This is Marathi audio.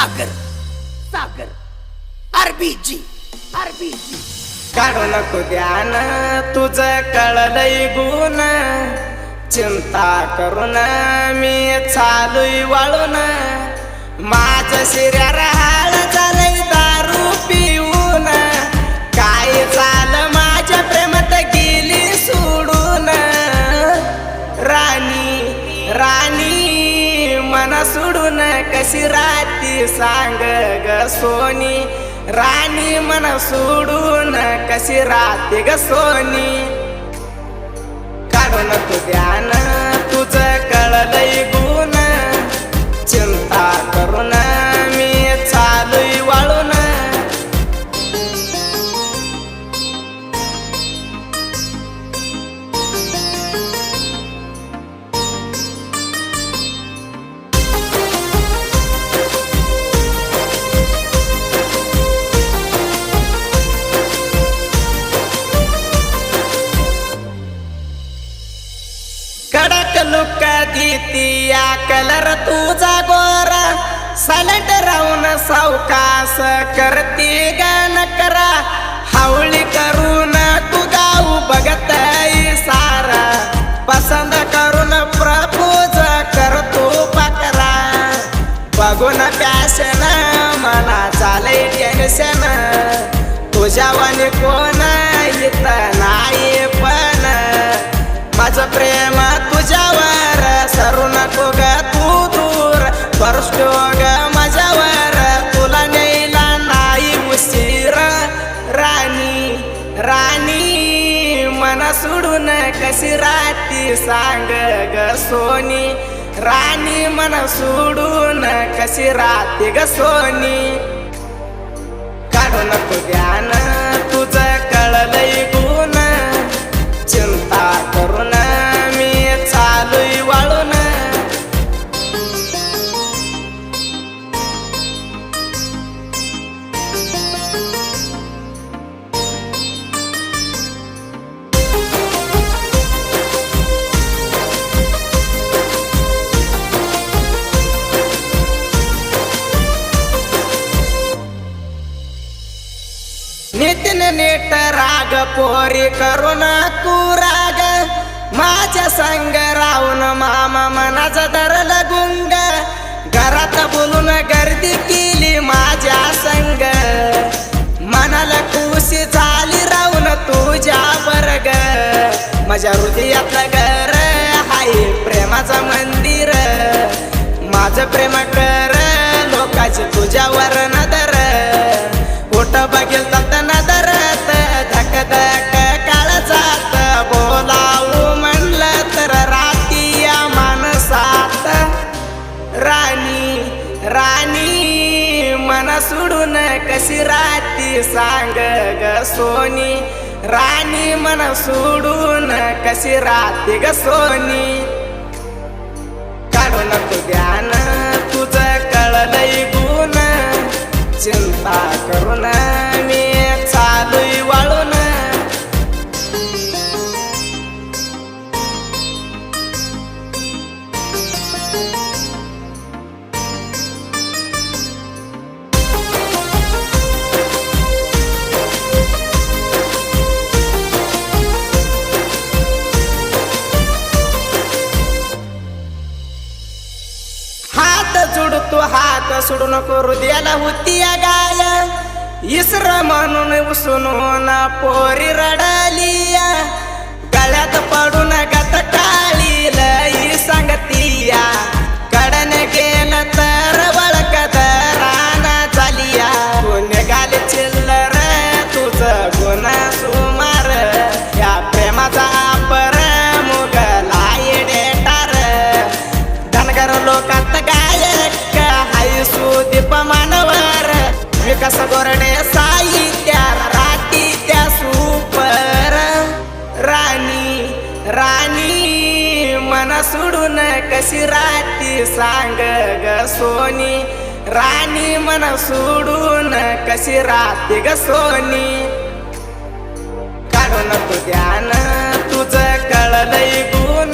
सागर सागर आरबीजी आरबीजी काढू नको ध्यान तुझ कळलय गुण. चिंता करू करून मी चालू वळून. माझ शिर्या राहा कशी राहती सांग ग सोनी? राणी मन सोडून कशी राहते ग सोनी? काढून तू ध्यान तुझं कळलंय कर तुझा गोरा. सायलेंट राहून सावकास करते गान करा. हावळी करून तू गाऊ बघत सारा पसंत करून प्रपोज करतो पकरा. बघून पॅशन मना चालय टेन्शन तुझ्यावानी कोण येत नाही पण. माझं प्रेम सोडून कशी राहती सांग ग सोनी. राणी मन सोडून कशी राहते ग सोनी. काढू नको ध्यान तुझं कळलंय नीट राग पोरी करून कुराग माझ्या संग राहून मामा मनाचा धरल गुंग. घरात बोलून गर्दी केली माझ्या संग. मनाला खुशी झाली राहून तुझ्या बरग माझ्या हृदयातलं घर हाय प्रेमाचं मंदिर. माझं प्रेम कर लोकाची तुझ्यावर सोडून कशी राहती सांग ग सोनी? राणी मन सोडून कशी राती ग सोनी? काढू नको ध्यान तुझं कळलंय गुण. चिंता करू न ಸುಡುನಕು ಹೃದಯದ ಹುತ್ತಿಯ ಗಾಯ. ಇಸ್ರ ಮನುನ ಸುನೋನ ಪೋರಿ ರಡಲಿಯ. ಕಳೆದ ಪಡುನ ಗತ ಕಾಳಿಲ. ಇಸ್ सोडून कशी राहती सांग ग सोनी. राणी मन सोडून कशी राहते ग सोनी. काढू नको ध्यान तुझं कळलंय गुण.